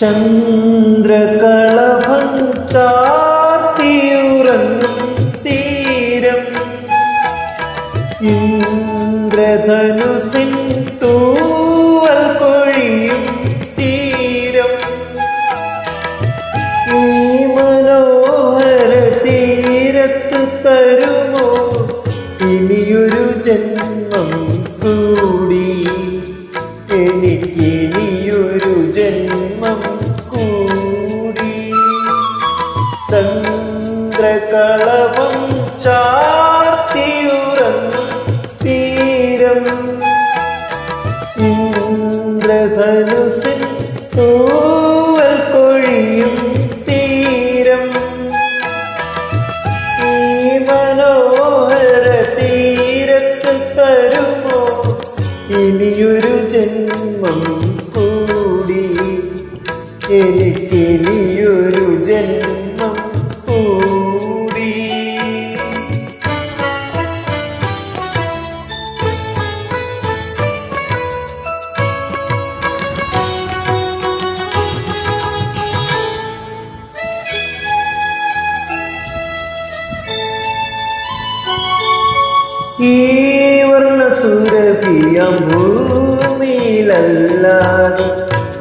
ചന്ദ്രകളഭം ചാർത്തിയുറങ്ങും തീരം. ഇന്ദ്രധനുസിൻ തൂവൽ കൊഴിയും തീരം. ഈ മനോഹര തീരത്ത് തരുമോ? ഇനിയൊരു ജന്മം കൂടി ചന്ദ്രകളഭം ചാർത്തിയുറങ്ങും തീരം. ഇന്ദ്രധനുസിൽ തൂവൽ കൊഴിയും തീരം. ഈ മനോഹര തീരത്ത് തരുമോ? ഇനിയൊരു ജന്മം കൂടി എനിക്കിനിയൊരു ഭൂമിയിലല്ലാതെ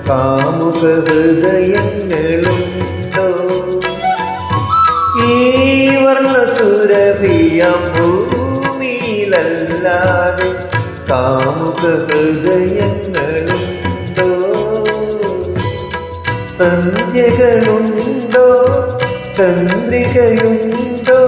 കാമുക ഹൃദയങ്ങളുണ്ടോ ഈ വർണ സുരഭിയം ഭൂമിയിലല്ലാതെ കാമുക ഹൃദയങ്ങളുണ്ടോ സന്ധ്യകളുണ്ടോ? ചന്ദ്രികയുണ്ടോ?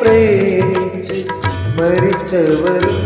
പ്രേമിച്ച് മരിച്ചവരും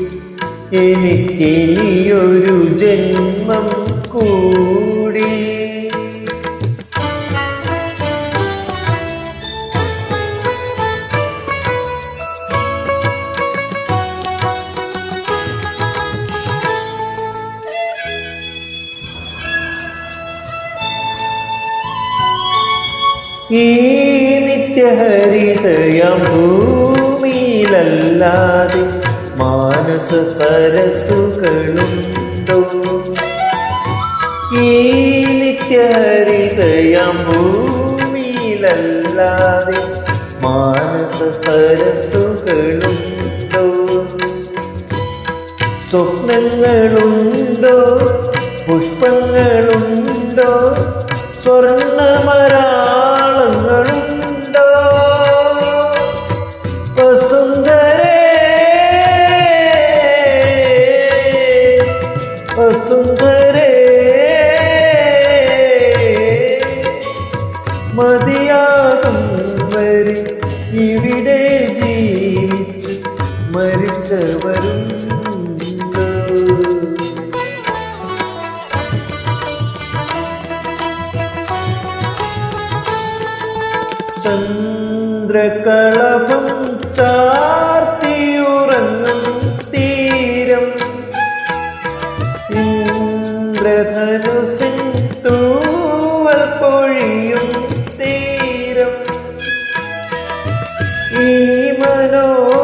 എനിക്കിനിയൊരു ജന്മം കൂടി. ഈ നിത്യഹരിതയം ഭൂമിയിലല്ലാതെ മാനസ സരസുകളുണ്ടോ ഈ നിത്യഹരിതയം ഭൂമിയിലല്ലാതെ മാനസ സരസുകളുണ്ടോ സ്വപ്നങ്ങളുണ്ടോ? പുഷ്പങ്ങളുണ്ടോ? സ്വർണമരാളങ്ങളുണ്ടോ മരിച്ചവരുണ്ട് ചന്ദ്രകളഭം ചാർത്തിയുറങ്ങും തീരം. ഇന്ദ്രധനുസിൻ തൂവൽ പൊഴിയും തീരം. ഈ മനോഹര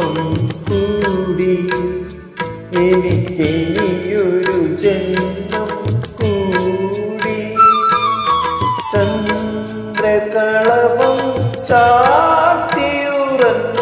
ജന്മം കൂടി എനിക്കിനിയൊരു ജന്മം കൂടി. ചന്ദ്രകളവം ചാർത്തിയുറങ്ങും തീരം